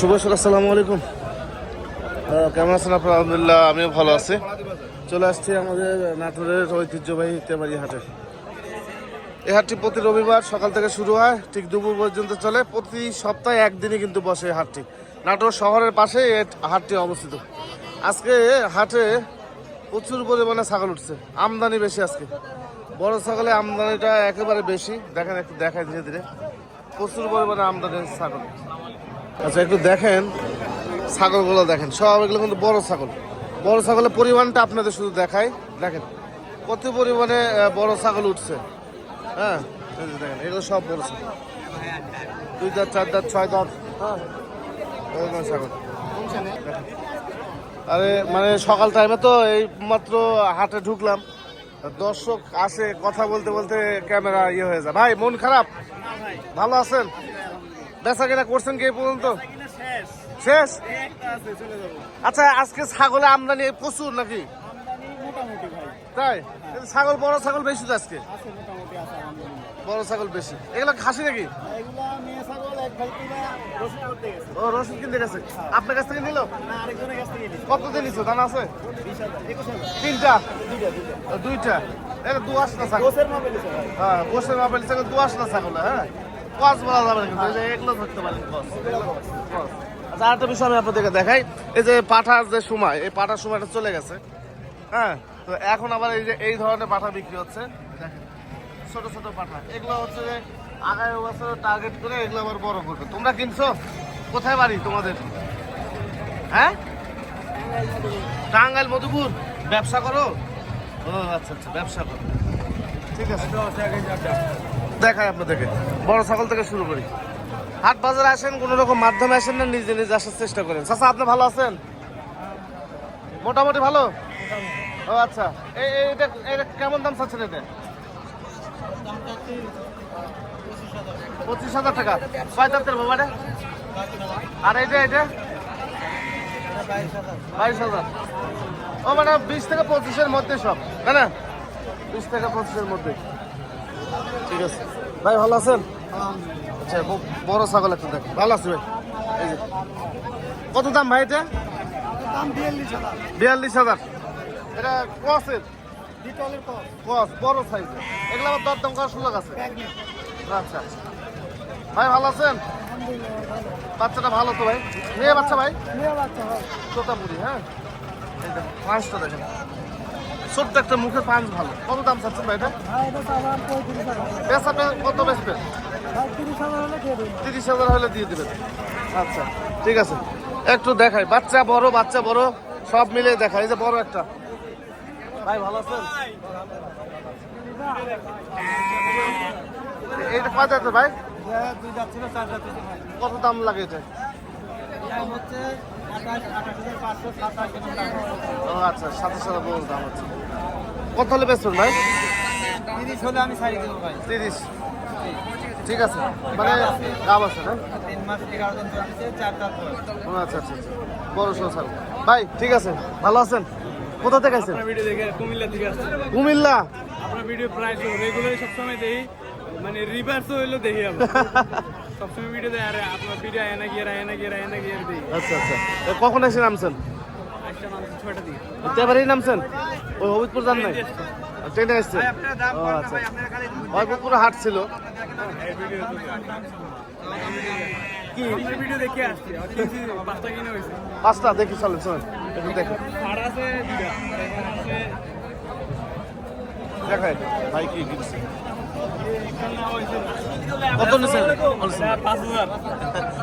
শুভ সকাল, আসসালামু আলাইকুম। কেমন আছেন আপনার? আলহামদুলিল্লাহ, আমিও ভালো আছি। চলে আসছি আমাদের নাটোরের ঐতিহ্যবাহী তেমারি হাটে। এই হাটটি প্রতি রবিবার সকাল থেকে শুরু হয়, ঠিক দুপুর পর্যন্ত চলে। প্রতি সপ্তাহে একদিনই কিন্তু বসে এই হাটটি। নাটোর শহরের পাশেই এই হাটটি অবস্থিত। আজকে হাটে প্রচুর পরিমাণে ছাগল উঠছে। আমদানি বেশি আজকে। বড় ছাগলের আমদানিটা একেবারে বেশি। দেখেন, একটু দেখায় ধীরে ধীরে। প্রচুর পরিমাণে আমদানি ছাগল। আচ্ছা একটু দেখেন। ছাগলগুলো দেখেন। সব এগুলো কিন্তু বড় ছাগল। বড় ছাগলের পরিমাণটা আপনাদের শুধু দেখাই। দেখেন, কত পরিমাণে বড় ছাগল উঠছে। হ্যাঁ? এগুলো সব বড় ছাগল। দুই দাঁত, চার দাঁত, ছয় দাঁত হ্যাঁ? ছাগল। আরে মানে সকাল টাইমে তো এই মাত্র হাটে ঢুকলাম। দর্শক আসে, কথা বলতে বলতে ক্যামেরা ইয়ে হয়ে যায়। ভাই, মন খারাপ? ভালো আছেন? বেচা কেনা করছেন কি পর্যন্ত? শেষ। আচ্ছা আজকে ছাগলে আমদানি প্রচুর নাকি? তাই? ছাগল বড় ছাগল বেশি তো আজকে? বড় ছাগল বেশি। এগুলো খাসি নাকি? ও রসুন কিনতে গেছে। আপনার কাছ থেকে নিল? কত দিন নিছো। জানা আছে? তিনটা? দুইটা এটা দু আস না ছাগল হ্যাঁ বসে মাপেল ছাগল দু আস না ছাগল হ্যাঁ? কস বলা যাবে না কিন্তু এগুলো ধরতে পারেন, কস। আচ্ছা আরেকটা বিষয় আমি আপনাদেরকে দেখাই। এই যে পাঠার যে সময়, এই পাঠার সময়টা চলে গেছে। হ্যাঁ? তো এখন আবার এই যে, এই ধরনের পাঠা বিক্রি হচ্ছে। ছোট ছোট পাঠা। এগুলো হচ্ছে যে আগামী বছর টার্গেট করে এগুলো আবার বড় করবে। তোমরা কিনছো? কোথায় বাড়ি তোমাদের? হ্যাঁ? টাঙ্গাইল, মধুপুর। ব্যবসা করো? ও আচ্ছা আচ্ছা ব্যবসা করো। ঠিক আছে। দেখাই আপনাদেরকে। বড় ছাগল থেকে শুরু করি। হাট বাজারে আসেন, কোনো রকম মাধ্যমে আসেন না, নিজে নিজে আসার চেষ্টা করেন। চাচা, আপনি ভালো আছেন? মোটামুটি ভালো? ও আচ্ছা। এটা এটা কেমন দাম চাচ্ছেন এটা পঁচিশ হাজার টাকা। কয় দাঁতের বাবা এটা? আর এইটা এটা বাইশ হাজার। ও মানে বিশ থেকে পঁচিশের মধ্যে সব, তাই না? বিশ থেকে পঁচিশের মধ্যে। ঠিক আছে। ভাই, ভালো আছেন? আচ্ছা বড় ছাগল একটা দেখ। ভালো আছে ভাই? এই যে। কত দাম ভাই এটা? বিয়াল্লিশ হাজার। এটা ক্রসের ক্রস। বড় সাইজ। এগুলো আবার দরদাম করার সুযোগ আছে? আচ্ছা। ভাই ভালো আছেন? বাচ্চাটা ভালো তো ভাই? মেয়ে বাচ্চা ভাই? তোতাপুরি হ্যাঁ? পাঁচটা দেখেন। ছোট্ট একটা মুখের পাঁচ ভালো। কত দাম চাচ্ছেন ভাই এটা? বেচাটা কত বেচবেন? তিরিশ হাজার হলে দিয়ে দেবেন। আচ্ছা ঠিক আছে। একটু দেখাই বাচ্চা বড় বাচ্চা বড় সব মিলে দেখাই যে বড় একটা। ভাই ভালো আছেন? এইটা কয় যাচ্ছে ভাই? কত দাম লাগে এটা? আচ্ছা সাতাশ হাজার বড় দাম হচ্ছে। কত হলে বেচবেন ভাই? তিরিশ হলে আমি ছাড়ি দেবো ভাই। তিরিশ। ঠিক আছে। মানে দাম আছে না? আচ্ছা আচ্ছা আচ্ছা। বড় সরসাল ভাই ঠিক আছে। ভালো আছেন? কোথা থেকে আছেন? ভিডিও দেখে কুমিল্লা থেকে কুমিল্লা? আপনার ভিডিও প্রায় রেগুলার সবসময় দেখি। মানে হইল দেখি আমরা। সবসময় ভিডিও দেয় আরে আপনার ভিডিও আয় না গিয়ে আয় না গিয়ে আয় না গিয়ে দেখি। আচ্ছা আচ্ছা। কখন এসে নামছেন? নামছেন? ওই হবিদপুর যান নাই? ট্রেনে এসছে। ও আচ্ছা হবিবপুরে হাট ছিল। পাঁচটা দেখি চলেন চলেন একটু দেখেন। দেখায় ভাই কি কিনছে? কত নিছেন? পাঁচ হাজার।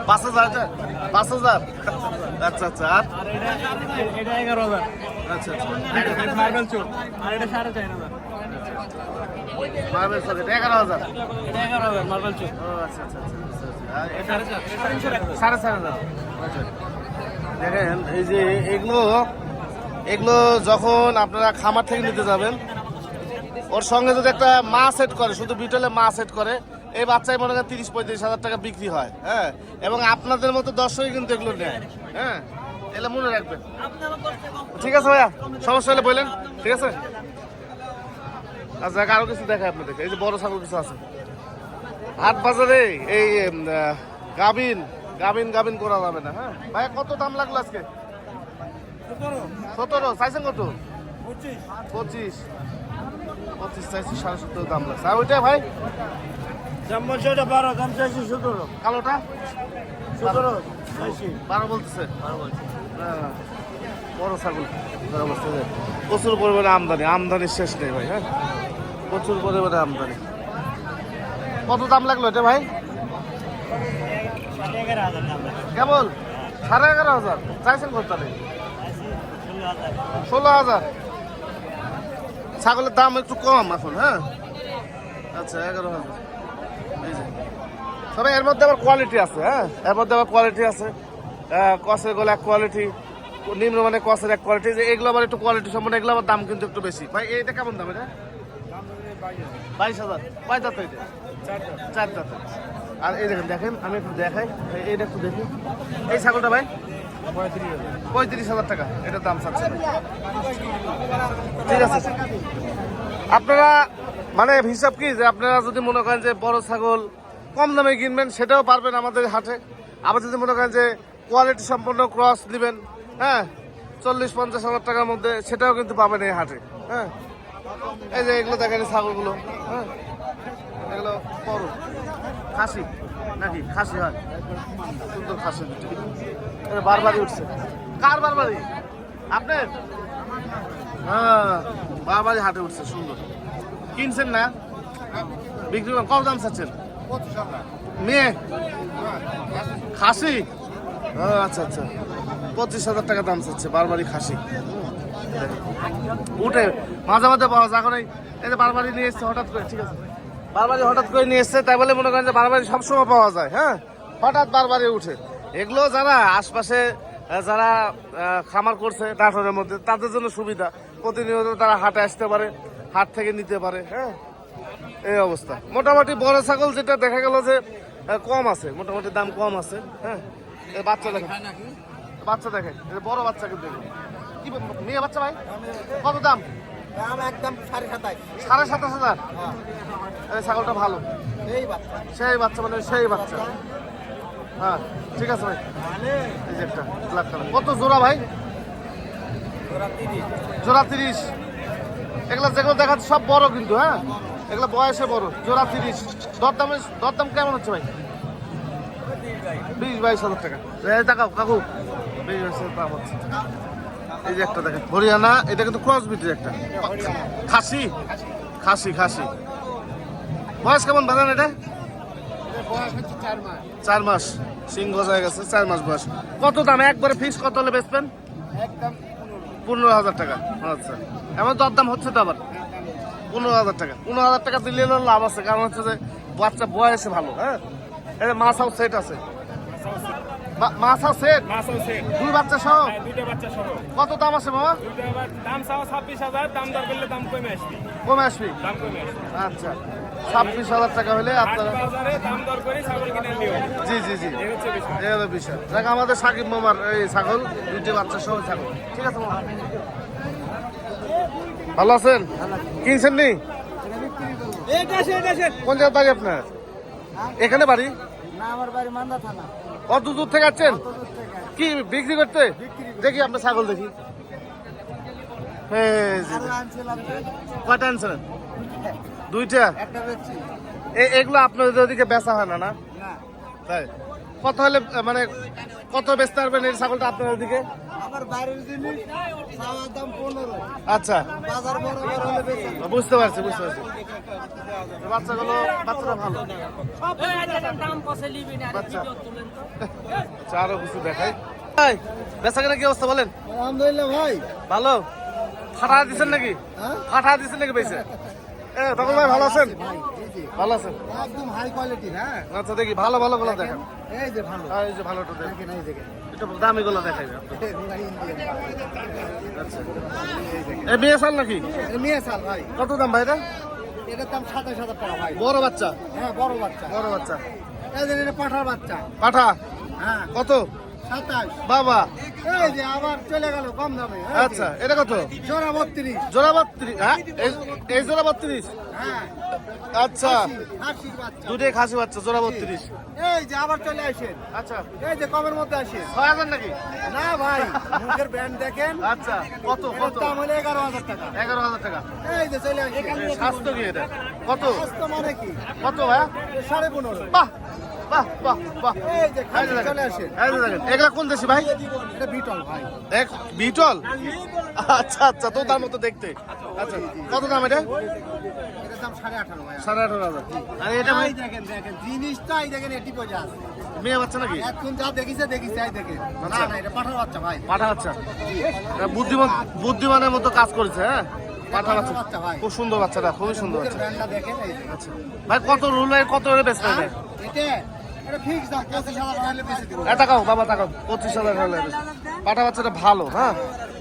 পাঁচ হাজার এটা? পাঁচ হাজার? আচ্ছা আচ্ছা আর? এগারো হাজার। আচ্ছা আচ্ছা। আর এটা সাড়ে চার হাজার। মার্বেল সকেট এগারো হাজার। এগারো হাজার মার্বেল চোখ ও আচ্ছা আচ্ছা আচ্ছা, আচ্ছা, আচ্ছা। সাড়ে চার হাজার। দেখেন এই যে এগুলো এগুলো যখন আপনারা খামার থেকে নিতে যাবেন ওর সঙ্গে যদি একটা মা সেট করে শুধু বিটলে মা সেট করে এই বাচ্চাই মনে করেন তিরিশ পঁয়ত্রিশ হাজার টাকা বিক্রি হয় হ্যাঁ? এবং আপনাদের মতো দর্শকই কিন্তু এগুলো নেয় হ্যাঁ? এগুলো মনে রাখবেন। ঠিক আছে ভাইয়া? সমস্যা হলে বললেন ঠিক আছে? আচ্ছা আরও কিছু দেখায় আপনাদেরকে। এই যে বড় ছাগল কিছু আছে। হাট বাজারে এই গাভিন গাবিন গাবিন করা যাবে না হ্যাঁ? ভাই কত দাম লাগল আজকে? সতেরো। চাইছেন কত? পঁচিশ। পঁচিশ। চাইছি সাড়ে সতেরো দাম লাগছে। আর ওইটা ভাই? দাম বলছে ওটা বারো দাম চাইছি সতেরো। কালোটা? সতেরো চাইছি। বারো বলতেছে? হ্যাঁ, বড় ছাগল। প্রচুর পরিমাণে আমদানি আমদানির শেষ নেই ভাই হ্যাঁ? প্রচুর পরিমাণে আমদানি। কত দাম লাগল এটা ভাই? কেবল? সাড়ে এগারো হাজার। চাইছেন কত তাহলে? ষোলো হাজার। ছাগলের দাম একটু কম এখন হ্যাঁ? আচ্ছা এগারো হাজার। এই যে। তবে এর মধ্যে আবার কোয়ালিটি আছে হ্যাঁ? এর মধ্যে আবার কোয়ালিটি আছে। কসের গোল এক কোয়ালিটি নিম্নমানের কসের এক কোয়ালিটি যে এগুলো আবার একটু কোয়ালিটি সম্পন্ন, এগুলো আবার দাম কিন্তু একটু বেশি। ভাই এটা কেমন দাম এটা? বাইশ হাজার। কয় দাঁত এটা চার আর এই দেখেন দেখেন, আমি একটু দেখাই। এই- এইটা একটু দেখি। এই ছাগলটা ভাই? পঁয়ত্রিশ হাজার টাকা। এটার দাম চাচ্ছে। ঠিক আছে। আপনারা মানে হিসাব কি যে আপনারা যদি মনে করেন যে বড় ছাগল কম দামে কিনবেন, সেটাও পারবেন আমাদের হাটে। আবার যদি মনে করেন যে কোয়ালিটি সম্পন্ন ক্রস নেবেন হ্যাঁ চল্লিশ, পঞ্চাশ হাজার টাকার মধ্যে, সেটাও কিন্তু পাবেন এই হাটে হ্যাঁ। এই যে এগুলো দেখেন ছাগলগুলো হ্যাঁ? এগুলো বড় খাসি নাকি? খাসি হয়। সুন্দর খাসি। বারবারই উঠছে। কার বারবারই? আপনার? হ্যাঁ বারবারই হাটে উঠছে সুন্দর। কিনছেন না? বিক্রি করেন কত দাম চাচ্ছেন? মেয়ে? খাসি? ও, আচ্ছা আচ্ছা। পঁচিশ হাজার টাকা দাম চাচ্ছে বারবারই খাসি। উঠে মাঝে মাঝে পাওয়া যায় এখন এই যে বারবারই নিয়ে এসছে হঠাৎ করে ঠিক আছে। বারবারই হঠাৎ করে নিয়ে এসছে তাই বলে মনে করেন যে বারবারই সবসময় পাওয়া যায় হ্যাঁ? হঠাৎ বারবারই উঠে। এগুলো যারা আশপাশে যারা খামার করছে নাটোরের মধ্যে তাদের জন্য সুবিধা। প্রতিনিয়ত তারা হাটে আসতে পারে হাট থেকে নিতে পারে হ্যাঁ? এই অবস্থা। মোটামুটি বড় ছাগল যেটা দেখা গেল যে কম আছে মোটামুটি দাম কম আছে হ্যাঁ? বাচ্চা দেখেন। বাচ্চা দেখেন এটা বড় বাচ্চা কিন্তু এগুলো। কি মেয়ে বাচ্চা ভাই? কত দাম? দাম একদম সাড়ে সাতাশ। সাড়ে সাতাশ হাজার? এই ছাগলটা ভালো। বাচ্চা। সেই বাচ্চা মানে সেই বাচ্চা। হ্যাঁ ঠিক আছে ভাই। এই যে একটা ব্ল্যাক কালার। কত জোড়া ভাই? জোড়া তিরিশ। এগুলো যেগুলো দেখাচ্ছে সব বড় কিন্তু হ্যাঁ? এগুলো বয়সে বড়। জোড়া তিরিশ। দরদামে দরদাম কেমন হচ্ছে ভাই? বিশ বাইশ। হাজার টাকা। টাকাও কাকু। বিশ বাইশ হাজার দাম হচ্ছে। এই যে একটা দেখেন, হরিয়ানা, এটা কিন্তু ক্রস বিটের একটা। খাসি খাসি খাসি। বয়স কেমন বাজান এটা? চার মাস। সিংহ হয়ে গেছে, চার মাস বয়স। কত দাম? একবারে ফিক্স কত হলে বেচবেন? পনেরো হাজার টাকা। আচ্ছা। এমন দর দাম হচ্ছে তো আবার। পনেরো হাজার টাকা। পনেরো হাজার টাকা দিলে লাভ আছে। কারণ হচ্ছে যে বাচ্চা বয়সে ভালো হ্যাঁ? এটা মাছাও সেট আছে। মা- মাছাও সেট মাছও সেট দুই বাচ্চা সহ? হ্যাঁ, দুইটা বাচ্চা সহ। কত দাম আছে মামা? দুইটা দাম ছাব্বিশ হাজার দাম দর করলে দাম কমে আসবে। কমে আসবি? দাম কমে আসবে। আচ্ছা। ছাব্বিশ হাজার টাকা হলে আপনারা বাজারে দাম দর করে ছাগল কিনে নিও জি জি জি। এই হচ্ছে বিষয়। এই হলো বিষয়। দেখ আমাদের সাকিব মামার এই ছাগল দুইটি বাচ্চা সহ ছাগল। ঠিক আছে মামা? ভালো আছেন? কিনছেন নি? কোন জায়গায় বাড়ি আপনার? এখানে বাড়ি? না আমার বাড়ি মান্দা থানা। কত দূর থেকে আসছেন? কি বিক্রি করতে? দেখি আপনার ছাগল দেখি। হ্যাঁ কয়টা আনছিলেন? দুইটা? এগুলো আপনাদের ওদিকে বেচা হয় না? না। তাই? কত হলে মানে কত বেচতে পারবেন এই ছাগলটা আপনার দাম আচ্ছা। বেচে বুঝতে পারছি বুঝতে পারছি। বাচ্চাগুলো বাচ্চাটা ভালো। বাচ্চা। আচ্ছা, আরও কিছু দেখাই। এই, বেচা কেনা কি অবস্থা বলেন? আলহামদুলিল্লাহ ভাই। ভালো? ফাটা দিচ্ছেন নাকি? হ্যাঁ? ফাটা দিচ্ছেন নাকি পেয়েছে এ তখন ভাই ভালো আছেন? ভালো আছেন? একদম হাই কোয়ালিটির হ্যাঁ? আচ্ছা দেখি ভালো ভালো গুলো দেখেন এই যে ভালো। আর এই যে ভালোটা দেখেন। এই দেখেন। দামি গুলো দেখাই আচ্ছা। এ সাল নাকি? নিয়ে চাল ভাই। কত দাম ভাই এটা? এটার দাম সাতাশ হাজার টাকা ভাই। বড় বাচ্চা? হ্যাঁ বড় বাচ্চা। বড় বাচ্চা। এই যে এটা পাঠার বাচ্চা। পাঠা? হ্যাঁ। কত? বাবা। এই যে আবার চলে গেল কম দামে আচ্ছা এটা কত? জোড়া বত্রিশ। জোড়া বত্রিশ হ্যাঁ এই- জোড়া বত্রিশ? হ্যাঁ। আচ্ছা। দুটোই খাসি বাচ্চা জোড়া বত্রিশ। এই যে আবার চলে আসেন। আচ্ছা। এই যে কমের মধ্যে আসেন। ছয় হাজার নাকি? না ভাই মুখের ব্যান্ড দেখেন। আচ্ছা কত কত? দাম হলো এগারো হাজার টাকা। এগারো হাজার টাকা। এই যে চলে আসেন। স্বাস্থ্য কি এটা? কত? স্বাস্থ্য মানে কি? কত ভাইয়া সাড়ে পনেরো। বাহ! বাহ বাহ বাহ। এগুলা কোন দেশি ভাই? এটা বিটল ভাই। এক বিটল? আচ্ছা আচ্ছা তো তার মতো দেখতে। আচ্ছা কত দাম এটা? সাড়ে আঠারো ভাই। সাড়ে আঠারো হাজার। আর এটা ভাই দেখেন দেখেন জিনিসটাই দেখেন এটি বোঝা আছে। মেয়ে বাচ্চা নাকি? এখন যা দেখিছে দেখিছে এই দেখেন। না না এটা পাঠার বাচ্চা ভাই। পাঠা বাচ্চা। বুদ্ধিমান বুদ্ধিমানের মতো কাজ করেছে হ্যাঁ? পাঠা বাচ্চা। খুব সুন্দর বাচ্চাটা খুবই সুন্দর বাচ্চা। আচ্ছা। ভাই কত রুলের কত বেচতে এটা এ টাকাও বাবা টাকাও পঁচিশ হাজার পাঠা বাচ্চাটা ভালো হ্যাঁ?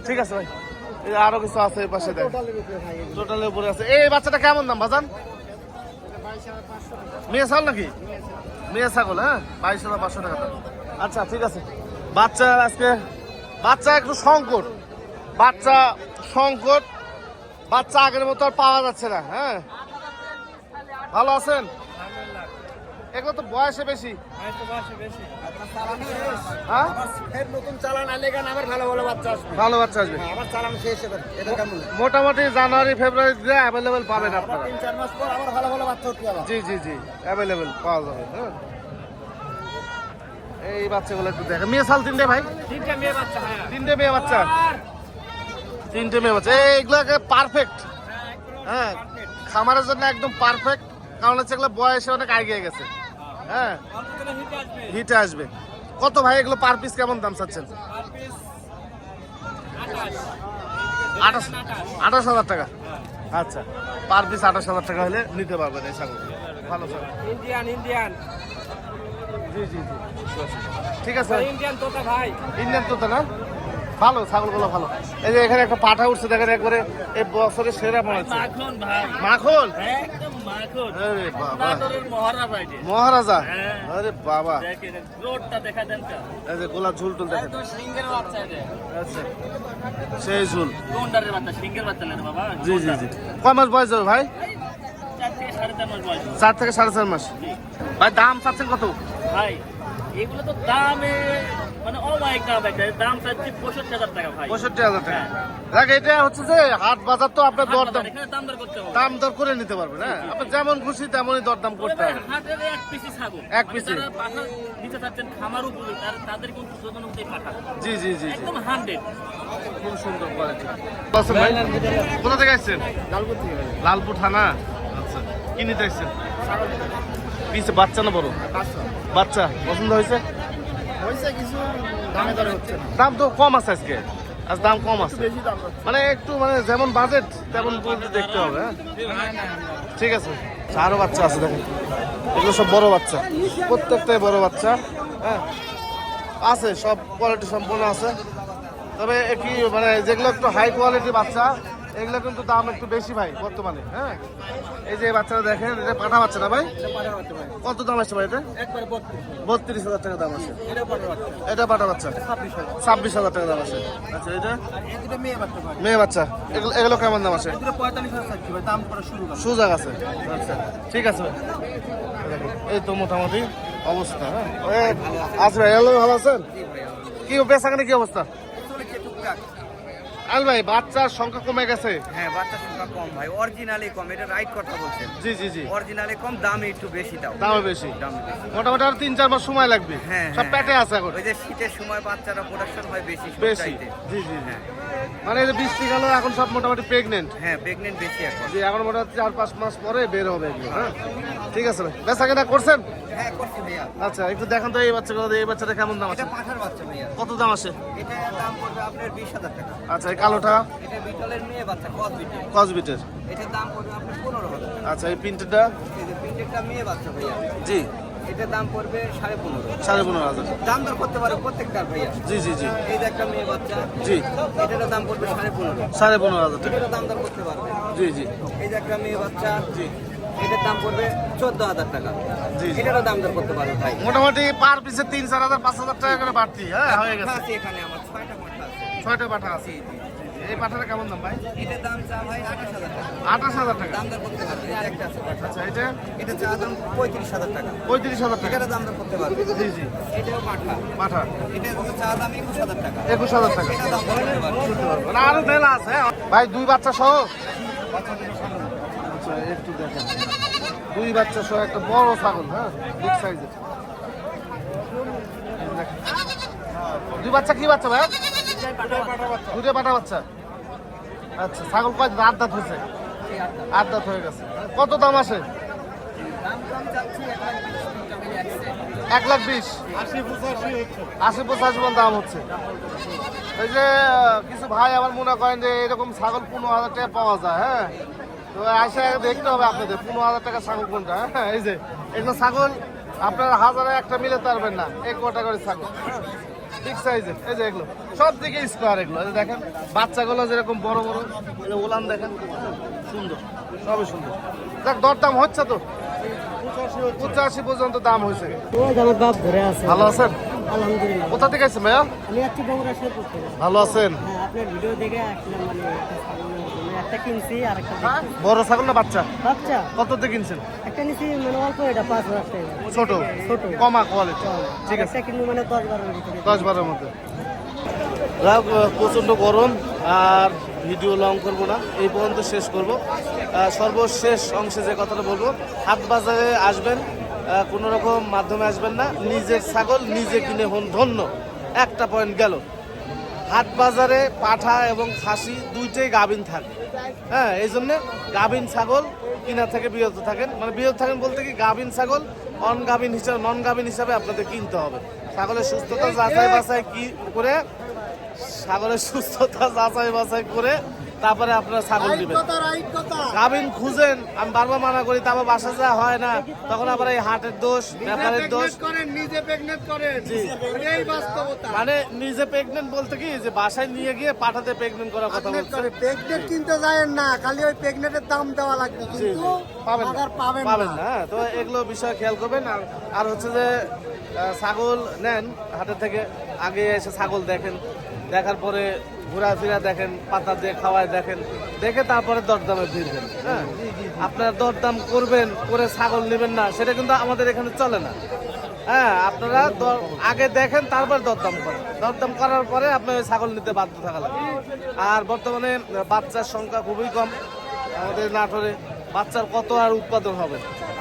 ঠিক আছে, ভাই। আরও কিছু আছে এই পাশে, দেখ। টোটালের উপরে আছে। এই বাচ্চাটা কেমন দাম, বাজান? মেয়ে ছাগল নাকি? মেয়ে ছাগল হ্যাঁ? বাইশ হাজার পাঁচশো টাকা আচ্ছা ঠিক আছে। বাচ্চা আজকে, বাচ্চা একটু সংকট। বাচ্চা সংকট। বাচ্চা আগের মতো আর পাওয়া যাচ্ছে না হ্যাঁ? ভালো আছেন? এগুলো তো বয়সে বেশি। হ্যাঁ? নতুন চালান আলে গান আবার ভালো ভালো বাচ্চা আসবে? ভালো বাচ্চা আসবে। আবার চালান শেষ এবার। এটা কেমন? মোটামুটি জানুয়ারি ফেব্রুয়ারি দিয়ে অ্যাভেলেবেল পাবেন আপনারা। তিন চার মাস পর ভালো ভালো বাচ্চা উঠবে জি জি জি অ্যাভেলেবেল পাওয়া যাবে হ্যাঁ। এই বাচ্চাগুলো একটু দেখেন। মেয়ে সাল তিনটে ভাই? তিনটা মেয়ে বাচ্চা হ্যাঁ। তিনটে মেয়ে বাচ্চা? তিনটে মেয়ে বাচ্চা। এইগুলোকে পারফেক্ট হ্যাঁ খামারের জন্য একদম পারফেক্ট কারণ হচ্ছে এগুলো বয়সে অনেক এগিয়ে গেছে। হ্যাঁ। হিটে আসবে। কত ভাই এগুলো পার পিস কেমন দাম চাচ্ছেন? আঠাশ। আঠাশ হাজার টাকা। আচ্ছা পার পিস আঠাশ হাজার টাকা হলে নিতে পারবেন এই ছাগল ভালো ছাগল। ইন্ডিয়ান ইন্ডিয়ান জি জি জি। ঠিক আছে। ইন্ডিয়ান তোতা ভাই। ইন্ডিয়ান তো না? ভালো ছাগলগুলো ভালো। এই যে এখানে একটা পাঠা উঠছে দেখেন একবারে এই বছরের সেরা মনে হচ্ছে। মাখন মহারাজা। আরে বাবা। দেখেন রোডটা দেখা দেন তো। এই যে গোলা ঝুল টুল দেখেন। আচ্ছা। সেই ঝুল। গোন্ডারের বাচ্চা সিঙ্গের বাচ্চা লেন বাবা জি জি জি। কয় মাস বয়স যাবে ভাই? চার থেকে সাড়ে চার মাস বয়স চার থেকে সাড়ে চার মাস। ভাই দাম চাচ্ছেন কত? ভাই এগুলো তো দামে মানে অমায়িক দাম একটা দাম চাচ্ছি পঁয়ষট্টি হাজার টাকা ভাই। পঁয়ষট্টি হাজার টাকা। দেখ এটা হচ্ছে যে হাট বাজার তো আপনার দর দাম দর করতে হবে। দাম দর করে নিতে পারবেন হ্যাঁ? আপনি যেমন খুশি তেমনই দরদাম করতে হবে হাটের এক পিসি ছাগল। এক পিসি। মানে নিতে চাচ্ছেন খামার উপরে তার- তাদের কিন্তু পাঠা জি জি জি একদম হান্ড্রেড খুব সুন্দর কোয়ালিটি ভাই কোথা থেকে আসছেন? লালপুর থেকে। লালপুর থানা? আচ্ছা কি নিতে আসছেন? পিছে বাচ্চা না বড়? বাচ্চা। পছন্দ হয়েছে? দামে তো কম আছে আজকে। আজ দাম কম আছে। মানে একটু মানে যেমন বাজেট তেমন দেখতে হবে হ্যাঁ? ঠিক আছে। আরও বাচ্চা আছে দেখেন। এগুলো সব বড় বাচ্চা। প্রত্যেকটাই বড় বাচ্চা হ্যাঁ? আছে সব কোয়ালিটি সম্পূর্ণ আছে। তবে কি মানে যেগুলো একটু হাই কোয়ালিটি বাচ্চা এগুলো কিন্তু দাম একটু বেশি ভাই বর্তমানে হ্যাঁ? এই যে বাচ্চারা দেখেন এটা পাঠা বাচ্চা না ভাই। কত দাম আছে ভাই এটা? বত্রিশ। হাজার টাকা দাম আছে এটা পাঠা বাচ্চা। ছাব্বিশ হাজার। টাকা দাম আছে আচ্ছা এটা মেয়ে বাচ্চা এগুলো কেমন দাম আছে। সুযোগ আছে। আচ্ছা ঠিক আছে। এই তো মোটামুটি অবস্থা হ্যাঁ? আচ্ছা ভাই ভালো আছেন? কি বেচাখানে কি অবস্থা? আল ভাই বাচ্চার সংখ্যা কমে গেছে? হ্যাঁ বাচ্চার সংখ্যা কম ভাই অরিজিনালি কম এটা রাইট কথা বলছেন। জি জি জি। অরিজিনালি কম দামে একটু বেশি দাও দামও বেশি। দাম বেশি। মোটামুটি আর তিন চার মাস সময় লাগবে। হ্যাঁ সব হ্যাঁ, প্যাটে হ্যাঁ। আছে এখন। ওই যে শীতের সময় বাচ্চারা প্রোডাকশন হয় বেশি সব বেশি। জি জি হ্যাঁ। মানে এই যে বৃষ্টি গেল এখন সব মোটামুটি প্রেগনেন্ট হ্যাঁ প্রেগনেন্ট বেশি এখন। জি এখন মোটামুটি চার পাঁচ মাস পরে বের হবে হ্যাঁ? ঠিক আছে ভাই। বেচা কেনা করছেন? হ্যাঁ আচ্ছা একটু দেখান তো এই বাচ্চাগুলো এই বাচ্চাটা কেমন দাম আছে? এটা বাচ্চা ভাইয়া। কত দাম আছে? এটা দাম পড়বে আপনার বিশ হাজার টাকা। আচ্ছা এই কালোটা? কসবিটের এটার দাম পড়বে আপনার পনেরো আচ্ছা এই প্রিন্টেরটা? মেয়ে বাচ্চা ভাইয়া। জি। এটার দাম পড়বে সাড়ে পনেরো সাড়ে পনেরো হাজার। দাম দর করতে পারে প্রত্যেকটার ভাইয়া। জি জি জি। এই যে একটা মেয়ে বাচ্চা। জি। এটার দাম পড়বে সাড়ে পনেরো সাড়ে পনেরো হাজার টাকা। দাম দর করতে পারবে। জি জি। এই যে একটা মেয়ে বাচ্চা। জি। এটার দাম পড়বে চোদ্দ হাজার টাকা। এটারও দাম দর করতে পারবে ভাই। মোটামুটি পার পিসে তিন চার হাজার পাঁচ হাজার টাকা করে বাড়তি। হ্যাঁ হয়ে গেছে। এখানে আমার ছয়টা পাঠা আছে। ছয়টা পাঠা আছে। এই পাঠাটা কেমন দাম ভাই? এটার দাম চা ভাই আঠাশ হাজার টাকা। আঠাশ হাজার টাকা। দাম দর করতে পারবে। একটা আছে আচ্ছা এটা এটা চা দাম পঁয়ত্রিশ হাজার টাকা। পঁয়ত্রিশ হাজার টাকা। দাম দর করতে পারবে। জি জি। এটাও পাঠা। পাঠা। এটার চা দাম একুশ হাজার টাকা। একুশ হাজার টাকা। এটা দাম দর করতে পারবে। আরও মেলা আছে হ্যাঁ। ভাই দুই বাচ্চা সহ? একটু দেখেন দুই বাচ্চা সহ একটা বড় ছাগল হ্যাঁ? সাইজের দুই বাচ্চা কি বাচ্চা ভাই? দুটো পাটা বাচ্চা। আচ্ছা ছাগল কয় আট দাঁত হয়েছে। আট দাঁত হয়ে গেছে। কত দাম আসে? এক লাখ বিশ। আশি পঁচাশি মন দাম হচ্ছে। এই যে, কিছু ভাই আমার মনে করেন যে এরকম ছাগল পনেরো হাজার টাকা পাওয়া যায় হ্যাঁ? তো আসে দেখতে হবে আপনাদের পনেরো হাজার টাকা ছাগল কোনটা হ্যাঁ? এই যে এগুলো ছাগল আপনারা হাজারে একটা মিলে পারবেন না এক কোটা করে ছাগল ঠিক সাইজের এই যে এগুলো সব দিকে স্কোয়ার এগুলো দেখেন বাচ্চাগুলো যেরকম বড় বড় ওলান দেখেন সুন্দর সবই সুন্দর। দরদাম হচ্ছে তো? পঁচাশি পর্যন্ত দাম হয়েছে। ভালো আছেন? কোথা থেকে আছেন ভাইয়া? ভালো আছেন? হ্যাঁ ভিডিও দেখে আসলাম একটা কিনছি আর একটা বড় ছাগল না বাচ্চা? বাচ্চা। কত দিয়ে কিনছেন? একটা নিছি মানে অল্প এটা পাঁচ হাজার টাকা। ছোট? ছোট। কমা কোয়ালিটি ঠিক আছে। কিনবো মানে দশ বারোর ভিতরে। দশ বারের মধ্যে। প্রচণ্ড গরম আর ভিডিও লং করব না। এই পর্যন্ত শেষ করব। সর্বশেষ অংশে যে কথাটা বলব হাট বাজারে আসবেন কোনো রকম মাধ্যমে আসবেন না। নিজের ছাগল নিজে কিনে হন ধন্য। একটা পয়েন্ট গেল। হাট বাজারে পাঠা এবং খাসি দুইটাই গাভিন থাকে। হ্যাঁ এই জন্যে গাভিন ছাগল কিনা থেকে বিরত থাকেন। মানে বিরত থাকেন বলতে কি গাভিন ছাগল অন গাভিন হিসাবে নন গাভিন হিসাবে আপনাদের কিনতে হবে। ছাগলের সুস্থতা যাচাই বাছাই কি করে? ছাগলের সুস্থতা যাচাই বাছাই করে তারপরে আপনারা ছাগল দিবেন। গাভিন খুঁজেন আমি বারবার মানা করি তারপর বাসা যা হয় না তখন আবার এই হাটের দোষ ব্যাপারের দোষ। মানে নিজে প্রেগনেন্ট বলতে কি যে বাসায় নিয়ে গিয়ে পাঠাতে প্রেগনেন্ট করার কথা বলছে প্রেগনেন্ট কিনতে যায় না খালি ওই প্রেগনেন্টের দাম দেওয়া লাগবে জি। পাবেন পাবেন না। হ্যাঁ। তো এগুলো বিষয় খেয়াল করবেন। আর আর হচ্ছে যে ছাগল নেন হাটের থেকে আগে এসে ছাগল দেখেন। দেখার পরে ঘোরাফেরা দেখেন, পাতা দিয়ে খাওয়ায় দেখেন, দেখে তারপরে দরদামে ভিড়বেন হ্যাঁ? আপনারা দরদাম করবেন, করে ছাগল নেবেন না, সেটা কিন্তু আমাদের এখানে চলে না। হ্যাঁ আপনারা আগে দেখেন, তারপর দরদাম করেন। দরদাম করার পরে আপনি ওই ছাগল নিতে বাধ্য থাকা লাগে। আর বর্তমানে বাচ্চার সংখ্যা খুবই কম আমাদের নাটোরে। বাচ্চার কত আর উৎপাদন হবে?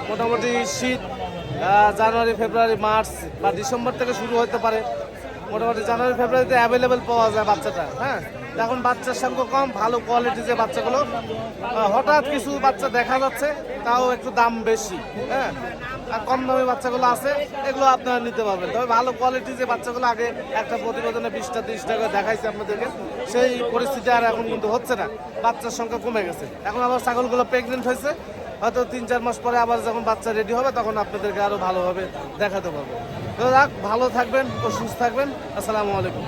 মোটামুটি শীত জানুয়ারি, ফেব্রুয়ারি, মার্চ বা ডিসেম্বর থেকে শুরু হতে পারে। মোটামুটি জানুয়ারি, ফেব্রুয়ারিতে অ্যাভেলেবেল পাওয়া যায় বাচ্চাটা হ্যাঁ? এখন বাচ্চার সংখ্যা কম, ভালো কোয়ালিটি যে বাচ্চাগুলো। হঠাৎ কিছু বাচ্চা দেখা যাচ্ছে, তাও একটু দাম বেশি হ্যাঁ? আর কম দামি বাচ্চাগুলো আছে, এগুলো আপনারা নিতে পারবেন। তবে ভালো কোয়ালিটি যে বাচ্চাগুলো আগে একটা প্রতিবেদনে বিশটা তিরিশ টাকা দেখাইছে আপনাদেরকে, সেই পরিস্থিতি আর এখন কিন্তু হচ্ছে না। বাচ্চার সংখ্যা কমে গেছে। এখন আবার ছাগলগুলো প্রেগনেন্ট হয়েছে, হয়তো তিন, চার মাস পরে আবার যখন বাচ্চা রেডি হবে, তখন আপনাদেরকে আরও ভালোভাবে দেখাতে পারব। তো ভালো থাকবেন ও সুস্থ থাকবেন। আসসালামু আলাইকুম।